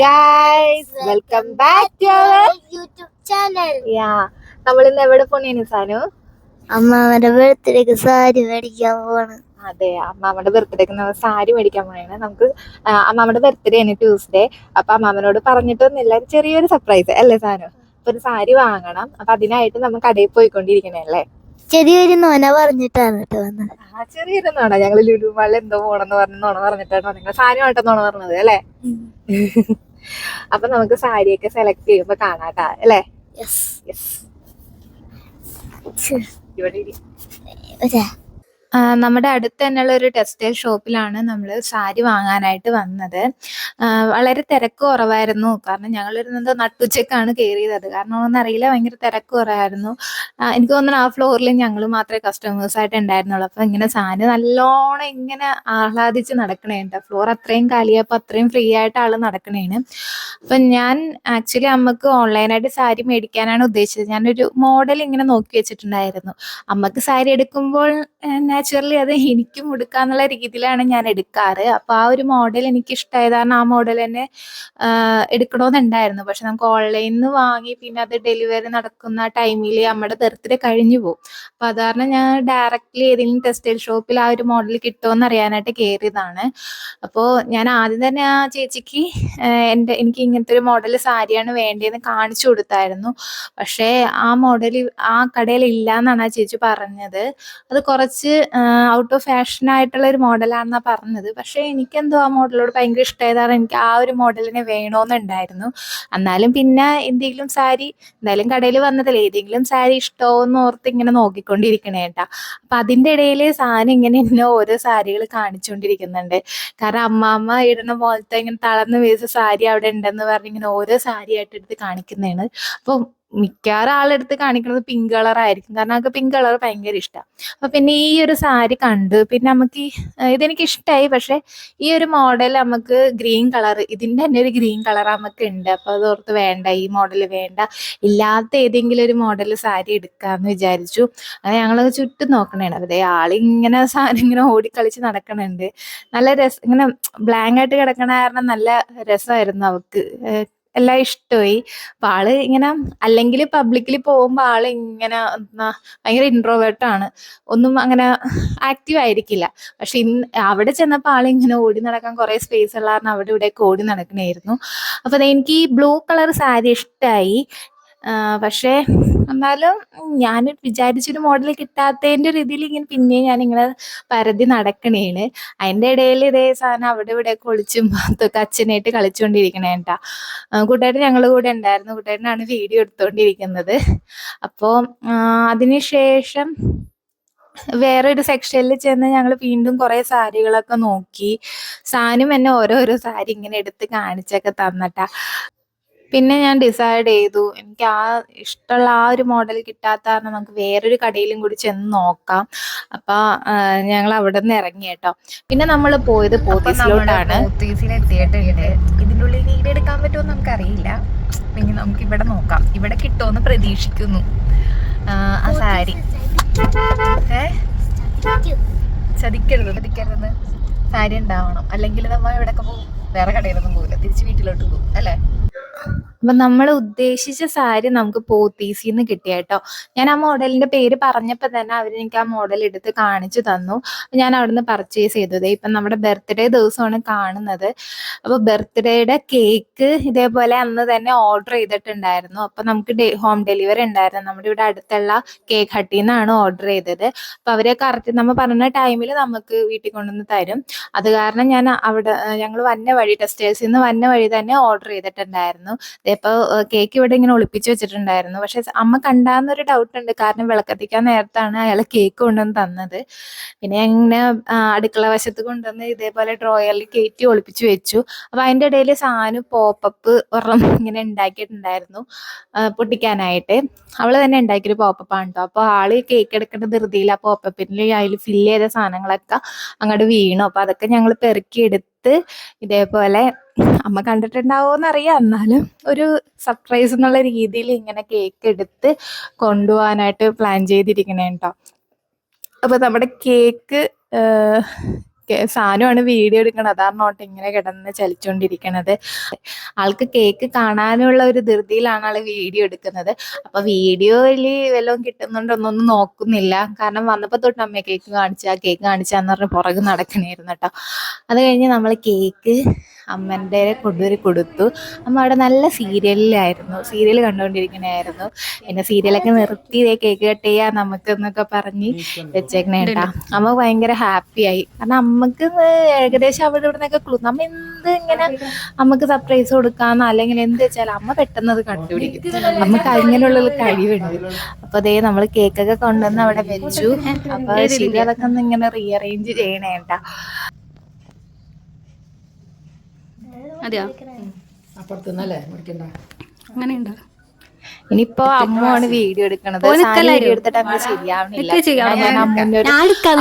Guys welcome back to our YouTube channel yeah നമ്മൾ ഇന്ന് എവിടെ പോണേനു സാനു? അമ്മാവന്റെ ബർത്ത്ഡേക്ക് സാരി മേടിക്കാൻ പോണ് അതെ അമ്മാമ്മയുടെ ബർത്ത്ഡേക്ക് നമ്മൾ സാരി മേടിക്കാൻ പോണേണ് നമുക്ക് അമ്മാമ്മയുടെ ബർത്ത്ഡേ ആണ് ട്യൂസ്ഡേ അപ്പൊ അമ്മാമ്മനോട് പറഞ്ഞിട്ടൊന്നുമില്ല. ചെറിയൊരു സർപ്രൈസ് അല്ലേ സാനു? അപ്പൊ ഒരു സാരി വാങ്ങണം. അപ്പൊ അതിനായിട്ട് നമ്മൾ കടയിൽ പോയിക്കൊണ്ടിരിക്കണല്ലേ ചെറിയൊരു നോന പറഞ്ഞിട്ടാണ് കേട്ടോ വന്നത്. ആ ചെറിയൊരു നോണ ഞങ്ങൾ ലുലുമാളിൽ എന്തോ പോണെന്ന് പറഞ്ഞു നോണ പറഞ്ഞിട്ടാണ് നിങ്ങൾ സാരി വേണ്ടെന്നോണ പറഞ്ഞത് അല്ലേ? അപ്പൊ നമുക്ക് സാരിയൊക്കെ സെലക്ട് ചെയ്യുമ്പോ കാണാട്ടാ അല്ലേ യെസ് യെസ് ഇവിടെ ഇരി. ഒരാ ആ, നമ്മുടെ അടുത്ത് തന്നെയുള്ള ഒരു ടെക്സ്റ്റൈൽ ഷോപ്പിലാണ് നമ്മൾ സാരി വാങ്ങാനായിട്ട് വന്നത്. വളരെ തിരക്ക് കുറവായിരുന്നു. കാരണം ഞങ്ങൾ ഇരുന്നത് നട്ടുച്ചക്കാണ് കയറിയത്. കാരണം ഒന്നും അറിയില്ല ഭയങ്കര തിരക്ക് കുറവായിരുന്നു. എനിക്ക് തോന്നുന്നു ആ ഫ്ലോറിൽ ഞങ്ങൾ മാത്രമേ കസ്റ്റമേഴ്സ് ആയിട്ട് ഉണ്ടായിരുന്നുള്ളൂ. അപ്പൊ ഇങ്ങനെ സാരി നല്ലോണം ഇങ്ങനെ ആഹ്ലാദിച്ച് നടക്കണേണ്ട ഫ്ലോർ അത്രയും കാലിയപ്പോൾ അത്രയും ഫ്രീ ആയിട്ട് ആൾ നടക്കണേണ് അപ്പൊ ഞാൻ ആക്ച്വലി അമ്മയ്ക്ക് ഓൺലൈനായിട്ട് സാരി മേടിക്കാനാണ് ഉദ്ദേശിച്ചത്. ഞാനൊരു മോഡൽ ഇങ്ങനെ നോക്കി വെച്ചിട്ടുണ്ടായിരുന്നു. അമ്മയ്ക്ക് സാരി എടുക്കുമ്പോൾ നാച്ചുറലി അത് എനിക്കും എടുക്കാന്നുള്ള രീതിയിലാണ് ഞാൻ എടുക്കാറ്. അപ്പൊ ആ ഒരു മോഡൽ എനിക്ക് ഇഷ്ടമായത് കാരണം ആ മോഡൽ തന്നെ എടുക്കണമെന്നുണ്ടായിരുന്നു പക്ഷെ നമുക്ക് ഓൺലൈനിൽ നിന്ന് വാങ്ങി പിന്നെ അത് ഡെലിവറി നടക്കുന്ന ടൈമിൽ നമ്മുടെ ബർത്ത്ഡേ കഴിഞ്ഞു പോകും അപ്പൊ അത് കാരണം ഞാൻ ഡയറക്റ്റ്ലി ഏതെങ്കിലും ടെക്സ്റ്റൈൽ ഷോപ്പിൽ ആ ഒരു മോഡൽ കിട്ടുമെന്ന് അറിയാനായിട്ട് കയറിയതാണ് അപ്പോൾ ഞാൻ ആദ്യം തന്നെ ആ ചേച്ചിക്ക് എന്റെ എനിക്ക് ഇങ്ങനത്തെ ഒരു മോഡൽ സാരിയാണ് വേണ്ടതെന്ന് കാണിച്ചു കൊടുത്തായിരുന്നു. പക്ഷേ ആ മോഡൽ ആ കടയിൽ ഇല്ല എന്നാണ് ആ ചേച്ചി പറഞ്ഞത്. അത് കുറച്ച് ഔട്ട് ഓഫ് ഫാഷൻ ആയിട്ടുള്ള ഒരു മോഡലാണെന്നാണ് പറഞ്ഞത്. പക്ഷേ എനിക്കെന്തോ ആ മോഡലോട് ഭയങ്കര ഇഷ്ടമായതാണ് എനിക്ക് ആ ഒരു മോഡലിനെ വേണമെന്നുണ്ടായിരുന്നു എന്നാലും പിന്നെ എന്തെങ്കിലും സാരി എന്തായാലും കടയിൽ വന്നതല്ലേ. ഏതെങ്കിലും സാരി ഇഷ്ടമോന്ന് ഓർത്ത് ഇങ്ങനെ നോക്കിക്കൊണ്ടിരിക്കണേ കേട്ടാ അപ്പൊ അതിന്റെ ഇടയിൽ സാധനം ഇങ്ങനെ എന്നെ ഓരോ സാരികൾ കാണിച്ചുകൊണ്ടിരിക്കുന്നുണ്ട് കാരണം അമ്മാമ്മ ഇടുന്ന പോലത്തെ ഇങ്ങനെ തളർന്ന് വീസ സാരി അവിടെ ഉണ്ടെന്ന് പറഞ്ഞ് ഇങ്ങനെ ഓരോ സാരി ആയിട്ട് എടുത്ത് കാണിക്കുന്നതാണ്. അപ്പൊ മിക്കവാറും ആളെടുത്ത് കാണിക്കുന്നത് പിങ്ക് കളർ ആയിരിക്കും. കാരണം അവർക്ക് പിങ്ക് കളർ ഭയങ്കര ഇഷ്ടമാണ് അപ്പൊ പിന്നെ ഈ ഒരു സാരി കണ്ടു പിന്നെ നമുക്ക് ഇതെനിക്ക് ഇഷ്ടമായി പക്ഷെ ഈ ഒരു മോഡൽ നമുക്ക് ഗ്രീൻ കളർ ഇതിന്റെ തന്നെ ഒരു ഗ്രീൻ കളർ നമുക്ക് ഉണ്ട്. അപ്പൊ അത് ഓർത്ത് വേണ്ട ഈ മോഡൽ വേണ്ട. ഇല്ലാത്ത ഏതെങ്കിലും ഒരു മോഡൽ സാരി എടുക്കാന്ന് വിചാരിച്ചു. അത് ഞങ്ങൾ ചുറ്റും നോക്കണേണ്. അതെ ആളിങ്ങനെ സാധനം ഇങ്ങനെ ഓടിക്കളിച്ച് നടക്കണുണ്ട്. നല്ല രസം ഇങ്ങനെ ബ്ലാങ്ക് ആയിട്ട് കിടക്കണ കാരണം നല്ല രസമായിരുന്നു അവക്ക്. എല്ലാം ഇഷ്ടമായി. അപ്പൊ ആൾ ഇങ്ങനെ അല്ലെങ്കിൽ പബ്ലിക്കിൽ പോകുമ്പോൾ ആൾ ഇങ്ങനെ ഭയങ്കര ഇൻട്രോവേർട്ടാണ് ഒന്നും അങ്ങനെ ആക്റ്റീവ് ആയിരിക്കില്ല. പക്ഷെ ഇന്ന് അവിടെ ചെന്നപ്പോൾ ആൾ ഇങ്ങനെ ഓടി നടക്കാൻ കുറെ സ്പേസ് ഉള്ള കാരണം അവിടെ ഇവിടെയൊക്കെ ഓടി നടക്കണായിരുന്നു. അപ്പൊ എനിക്ക് ഈ ബ്ലൂ കളർ സാരി ഇഷ്ടമായി പക്ഷേ എന്നാലും ഞാൻ വിചാരിച്ചൊരു മോഡൽ കിട്ടാത്തതിന്റെ ഒരു ഇതിൽ ഇങ്ങനെ പിന്നെയും ഞാൻ ഇങ്ങനെ പരതി നടക്കണേണ്. അതിന്റെ ഇടയിൽ ഇതേ സാധനം അവിടെ ഇവിടെ ഒളിച്ചും പാത്തൊക്കെ അച്ഛനായിട്ട് കളിച്ചുകൊണ്ടിരിക്കണേ കേട്ടാ കൂട്ടുകാരൻ ഞങ്ങൾ കൂടെ ഉണ്ടായിരുന്നു. കൂട്ടുകാരനാണ് വീഡിയോ എടുത്തുകൊണ്ടിരിക്കുന്നത് അപ്പോൾ അതിനുശേഷം വേറൊരു സെക്ഷനിൽ ചെന്ന് ഞങ്ങൾ വീണ്ടും കുറെ സാരികളൊക്കെ നോക്കി. സാനും എന്നെ ഓരോരോ സാരി ഇങ്ങനെ എടുത്ത് കാണിച്ചൊക്കെ തന്നട്ടാ. പിന്നെ ഞാൻ ഡിസൈഡ് ചെയ്തു. എനിക്ക് ആ ഇഷ്ടമുള്ള ആ ഒരു മോഡൽ കിട്ടാത്ത കാരണം നമുക്ക് വേറൊരു കടയിലും കൂടി ചെന്ന് നോക്കാം. അപ്പൊ ഞങ്ങൾ അവിടെ നിന്ന് ഇറങ്ങി കേട്ടോ. പിന്നെ നമ്മൾ പോയത് പോത്തീസിലോട്ടാണ്. ഇതിനുള്ളിൽ ഇതിന്റെ ഉള്ളിൽ വീട് എടുക്കാൻ പറ്റുമോ നമുക്ക് അറിയില്ല പിന്നെ നമുക്ക് ഇവിടെ നോക്കാം. ഇവിടെ കിട്ടുമെന്ന് പ്രതീക്ഷിക്കുന്നു. ആ, സാരി. ഏ? ചതിക്കരുത് ചതിക്കരുതെന്ന് സാരി ഉണ്ടാവണം. അല്ലെങ്കിൽ നമ്മൾ ഇവിടെ പോകും. വേറെ കടയിലൊന്നും പോകില്ല തിരിച്ച് വീട്ടിലോട്ട് പോകും. അല്ലേ? അപ്പൊ നമ്മൾ ഉദ്ദേശിച്ച സാരി നമുക്ക് പോത്തീസിന്ന് കിട്ടിയ കേട്ടോ ഞാൻ ആ മോഡലിന്റെ പേര് പറഞ്ഞപ്പോ തന്നെ അവർ എനിക്ക് ആ മോഡൽ എടുത്ത് കാണിച്ചു തന്നു. ഞാൻ അവിടുന്ന് പർച്ചേസ് ചെയ്തത്. ഇപ്പൊ നമ്മുടെ ബർത്ത്ഡേ ദിവസമാണ് കാണുന്നത്. അപ്പൊ ബർത്ത്ഡേയുടെ കേക്ക് ഇതേപോലെ അന്ന് തന്നെ ഓർഡർ ചെയ്തിട്ടുണ്ടായിരുന്നു. അപ്പൊ നമുക്ക് ഹോം ഡെലിവറി ഉണ്ടായിരുന്നു. നമ്മുടെ ഇവിടെ അടുത്തുള്ള കേക്ക് ഹട്ടിൽ നിന്നാണ് ഓർഡർ ചെയ്തത്. അപ്പൊ അവരെ കറക്റ്റ് നമ്മൾ പറഞ്ഞ ടൈമിൽ നമുക്ക് വീട്ടിൽ കൊണ്ടുവന്ന് തരും. അത് കാരണം ഞാൻ അവിടെ ഞങ്ങൾ വന്ന വഴി ടെസ്റ്റേഴ്സിൽ നിന്ന് വന്ന വഴി തന്നെ ഓർഡർ ചെയ്തിട്ടുണ്ടായിരുന്നു. ഇപ്പൊ കേക്ക് ഇവിടെ ഇങ്ങനെ ഒളിപ്പിച്ച് വെച്ചിട്ടുണ്ടായിരുന്നു. പക്ഷെ അമ്മ കണ്ടാന്നൊരു ഡൗട്ട് ഉണ്ട്. കാരണം വിളക്കത്തിക്കാൻ നേരത്താണ് അയാൾ കേക്ക് കൊണ്ടുവന്ന് തന്നത്. പിന്നെ ഇങ്ങനെ അടുക്കള വശത്ത് കൊണ്ടുവന്ന് ഇതേപോലെ ഡ്രോയറിൽ കയറ്റി ഒളിപ്പിച്ച് വെച്ചു. അപ്പൊ അതിന്റെ ഇടയിൽ സാനു പോപ്പപ്പ് ഒരെണ്ണം ഇങ്ങനെ ഉണ്ടാക്കിയിട്ടുണ്ടായിരുന്നു പൊട്ടിക്കാനായിട്ട്. അവൾ തന്നെ ഉണ്ടാക്കിയൊരു പോപ്പപ്പാണ് കേട്ടോ അപ്പൊ ആൾ കേക്ക് എടുക്കേണ്ട ധൃതിയിൽ ആ പോപ്പപ്പിൽ അതിൽ ഫില്ല് ചെയ്ത സാധനങ്ങളൊക്കെ അങ്ങോട്ട് വീണു. അപ്പൊ അതൊക്കെ ഞങ്ങൾ പെറുക്കി എടുത്ത് ഇതേപോലെ അമ്മ കണ്ടിട്ടുണ്ടാവോന്ന് അറിയാം എന്നാലും ഒരു സർപ്രൈസ് എന്നുള്ള രീതിയിൽ ഇങ്ങനെ കേക്ക് എടുത്ത് കൊണ്ടുപോകാനായിട്ട് പ്ലാൻ ചെയ്തിരിക്കണേ അപ്പൊ നമ്മുടെ കേക്ക് സാനുവാണ് വീഡിയോ എടുക്കുന്നത് അതാണ് ഓട്ടെ ഇങ്ങനെ കിടന്ന് ചലിച്ചുകൊണ്ടിരിക്കണത് ആൾക്ക് കേക്ക് കാണാനുള്ള ഒരു ധൃതിയിലാണ് ആൾ വീഡിയോ എടുക്കുന്നത്. അപ്പൊ വീഡിയോയിൽ വല്ലതും കിട്ടുന്നുണ്ടോന്നൊന്നും നോക്കുന്നില്ല. കാരണം വന്നപ്പോ തൊട്ട് അമ്മയെ കേക്ക് കാണിച്ചാ കേക്ക് കാണിച്ചാന്ന് പറഞ്ഞ് പുറകെ നടക്കണായിരുന്നു കേട്ടോ അത് കഴിഞ്ഞ് നമ്മൾ കേക്ക് അമ്മന്റെ കൊണ്ടുവരി കൊടുത്തു. അമ്മ അവിടെ നല്ല സീരിയലിലായിരുന്നു. സീരിയൽ കണ്ടുകൊണ്ടിരിക്കണായിരുന്നു പിന്നെ സീരിയലൊക്കെ നിർത്തി ഇതേ കേക്ക് കട്ട് ചെയ്യാം നമുക്ക് എന്നൊക്കെ പറഞ്ഞ് വെച്ചേക്കണേട്ടാ അമ്മ ഭയങ്കര ഹാപ്പി ആയി കാരണം അമ്മയ്ക്ക് ഏകദേശം അവിടെ ഇവിടെ നിന്നൊക്കെ ക്ലൂ നമ്മ എന്ത് ഇങ്ങനെ അമ്മയ്ക്ക് സർപ്രൈസ് കൊടുക്കാന്ന് അല്ലെങ്കിൽ എന്ത് വെച്ചാൽ അമ്മ പെട്ടെന്ന് അത് കണ്ടുപിടിക്കും. നമുക്ക് അങ്ങനെയുള്ള കഴിവുണ്ട്. അപ്പൊ അതേ നമ്മൾ കേക്കൊക്കെ കൊണ്ടുവന്ന് അവിടെ വെച്ചു. അപ്പൊ ശരി അതൊക്കെ ഒന്ന് ഇങ്ങനെ റീഅറേഞ്ച് ചെയ്യണേ കേട്ടാ അതെയോ? അപ്പുറത്തുനിന്നല്ലേ മുറിക്കണ്ട അങ്ങനെയുണ്ടോ? ഇനിയിപ്പോ അമ്മുവാണ് വീഡിയോ എടുക്കണത്. വീഡിയോ എടുത്തിട്ട് അങ്ങനെ ശരിയാവണില്ല.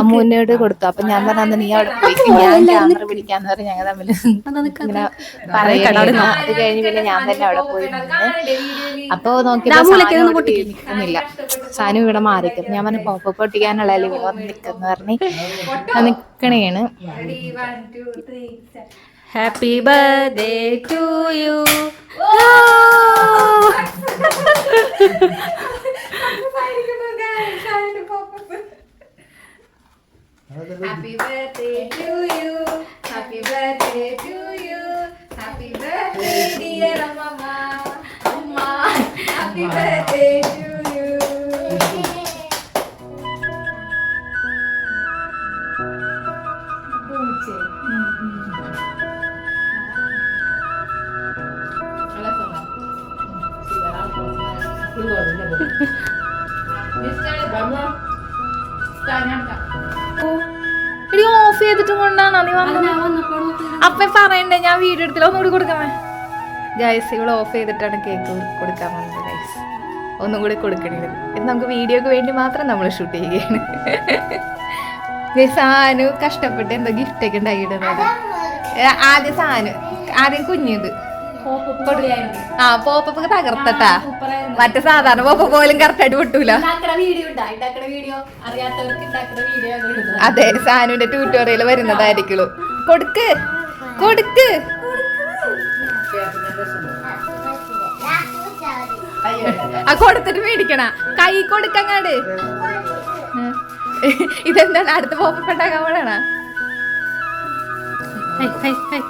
അമ്മൂനോട് കൊടുത്തു. അപ്പൊ ഞാൻ പറഞ്ഞു നീ അവിടെ പോയി ഞാൻ ക്യാമറ പിടിക്കാന്ന് പറഞ്ഞു ഞങ്ങൾ തമ്മിൽ ഇങ്ങനെ പറയുന്നു അത് കഴിഞ്ഞ് പിന്നെ ഞാൻ തന്നെ അവിടെ പോയി അപ്പൊ നോക്കിയില്ല സാനു ഇവിടെ മാറിക്കും ഞാൻ പറഞ്ഞു പോപ്പ പൊട്ടിക്കാനുള്ള ഇവിടെ വന്ന് നിൽക്കുന്ന പറഞ്ഞ് നിക്കണേണ്. Happy birthday to you. Wow. Happy birthday to you, happy birthday to you, happy birthday dear mama, mama, happy birthday. Video എടുത്തില്ല. ഒന്നുകൂടി കൊടുക്കാമേ? ഗൈസ് ഇവിടെ ഓഫ് ചെയ്തിട്ടാണ് കേക്ക് കൊടുക്കാൻ വന്നത് ഗൈസ് ഒന്നും കൂടി കൊടുക്കണേ ഇത് നമുക്ക് വീഡിയോക്ക് വേണ്ടി മാത്രം നമ്മൾ ഷൂട്ട് ചെയ്യുകയാണ്. ഗൈസ് സാനു കഷ്ടപ്പെട്ട് എന്തോ ഗിഫ്റ്റ് ഒക്കെ ഉണ്ടാക്കിയിടുന്നത് ഏ, ആദ്യം സാനു ആദ്യം കുഞ്ഞത്. ആ പോപ്പൊക്കെ തകർത്തട്ടാ. മറ്റേ സാധാരണ പോപ്പ പോലും കറക്റ്റ് ആയിട്ട് പൊട്ടൂല. അതെ സാനുവിന്റെ ട്യൂട്ടോറിയൽ വരുന്നതായിരിക്കുള്ളൂ. കൊടുക്ക്. കൊടുക്ക്. ആ കൊടുത്തിട്ട് മേടിക്കണ. കൈ കൊടുക്കങ്ങാട്. ഇതെന്താണ് അടുത്ത ഹൈ, ഹൈ.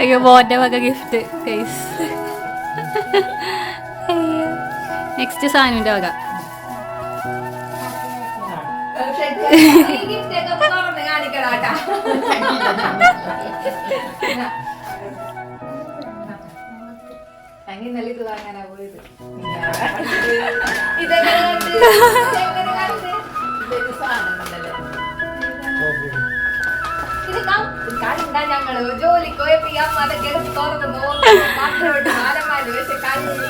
അയ്യോ മോന്റെ വക ഗിഫ്റ്റ് നെക്സ്റ്റ് സാനുവിന്റെ വക. ഞങ്ങൾ ജോലിക്ക് പോയപ്പോ ഈ അമ്മ അതൊക്കെ തുറന്ന് നോക്കി മാത്രമായിട്ട് മാലമാൽ വെച്ച് കഞ്ഞി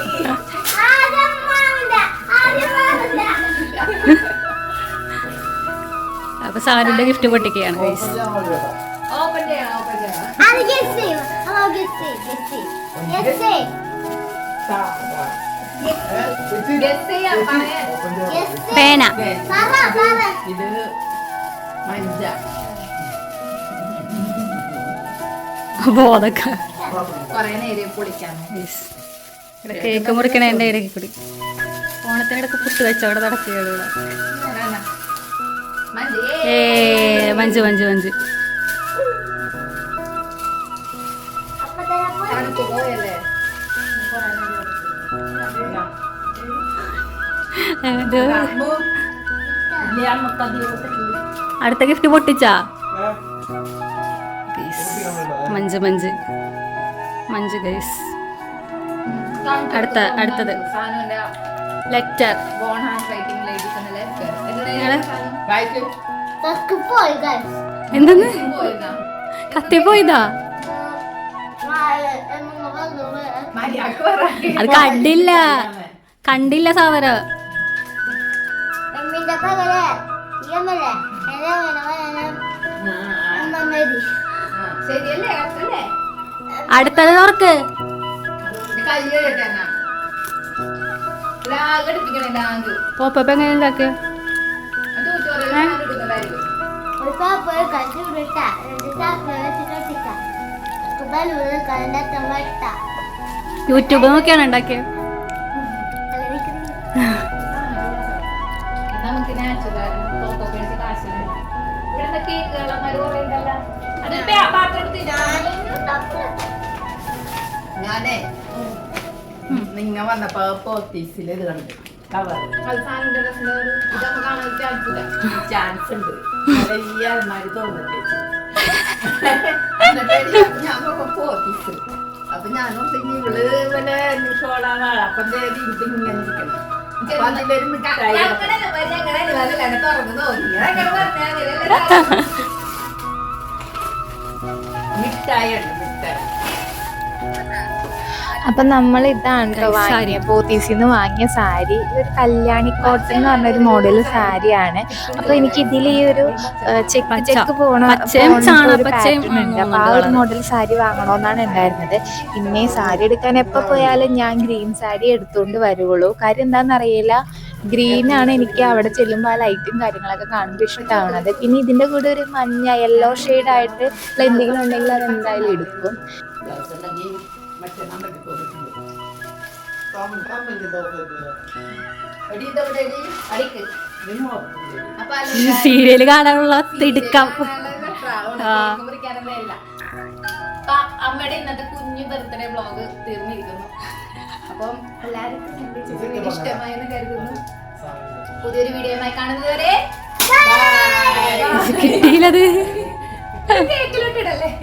അപ്പൊ സാനുവിന്റെ ഗിഫ്റ്റ് പൊട്ടിക്കുകയാണ് ഗൈസ് പേന. ഇത് മഞ്ച. ബോധക്ക കേക്ക് മുറിക്കണേന്റെ ഇടയ്ക്ക് കൂടി ഓണത്തിനിടക്ക് പുട്ട് വെച്ചവിടെ നടക്കുകയാണ് ഏ തന്നെ പോ. പോയല്ലേ അടുത്ത ഗിഫ്റ്റ് പൊട്ടിച്ചാ? മഞ്ജു മഞ്ജു. മഞ്ജു ഗൈസ് അടുത്ത അടുത്തത്. ലെറ്റർ എന്തെന്ന്? മര്യാദയ്ക്ക് പറ അത് കണ്ടില്ല. കണ്ടില്ല സാവര. അടുത്തത് തുറക്ക്. പോപ്പ എങ്ങനെ ഉണ്ടാക്കിയ പാപ്പ കണ്ടു വിട്ട ചാപ്പ വെച്ചിട്ടിട്ട കുബാലൂര് കണ്ട വട്ട യൂട്യൂബ് നോക്കിയാണ് ഉണ്ടാക്കിയത്? നമുക്ക് നാച്ചുറൽ പുറത്തൊക്കെ കാശില്ല ഇവിടെ കേക്കുകളന്മാര് കുറെ ഉണ്ടല്ലോ? അത് പാത്രം ഞാനേ നിങ്ങ വന്നപ്പോ പോത്തീസിൽ ഇത് കണ്ട്. കവർ. ചാൻസ് ഉണ്ട്. ഈ അൽമാരി തോന്നിട്ട് അപ്പൊ ഞാൻ ഓർത്തിനി ഇവൾ വല്ല ഷോളാവാ അപ്പൊ ഇത് ഇങ്ങനെ ഇരിക്കണം മിഠായി ഉണ്ട് മിഠായി. അപ്പൊ നമ്മൾ ഇതാണ് കേട്ടോ സാരി. വാങ്ങിയ പോത്തീസിന്ന് വാങ്ങിയ സാരി. ഒരു കല്യാണി കോട്ടൺ എന്ന് പറഞ്ഞ ഒരു മോഡൽ സാരിയാണ്. അപ്പൊ എനിക്ക് ഇതിൽ ഈ ഒരു ചെക്ക് പോണം ചെക്ക് ഉണ്ട്. അപ്പൊ ആ ഒരു മോഡൽ സാരി വാങ്ങണമെന്നാണ് ഉണ്ടായിരുന്നത്. പിന്നെ സാരി എടുക്കാൻ എപ്പോ പോയാലും ഞാൻ ഗ്രീൻ സാരി എടുത്തുകൊണ്ട് വരുള്ളൂ കാര്യം എന്താണെന്നറിയില്ല ഗ്രീൻ ആണ് എനിക്ക് അവിടെ ചെല്ലുമ്പോൾ ആ ലൈറ്റും കാര്യങ്ങളൊക്കെ കാണുമ്പോൾ ഇഷ്ടമാവണത്. പിന്നെ ഇതിന്റെ കൂടെ ഒരു മഞ്ഞ യെല്ലോ ആയിട്ട് ഉള്ള എന്തെങ്കിലും ഉണ്ടെങ്കിൽ അത് എന്തായാലും എടുക്കും. സീരിയൽ കാണാനുള്ള തിടുക്കം. അമ്മയുടെ ഇന്നത്തെ കുഞ്ഞു ബർത്ത്ഡേ ബ്ലോഗ് തീർന്നിരിക്കുന്നു. അപ്പം എല്ലാവർക്കും എന്റെ ചേച്ചി ഇഷ്ടമായെന്ന് കരുതുന്നു. പുതിയൊരു വീഡിയോയുമായി കാണുന്നത് വരെ കിട്ടിയില്ലത്. കേക്കിലോട്ടിടല്ലേ?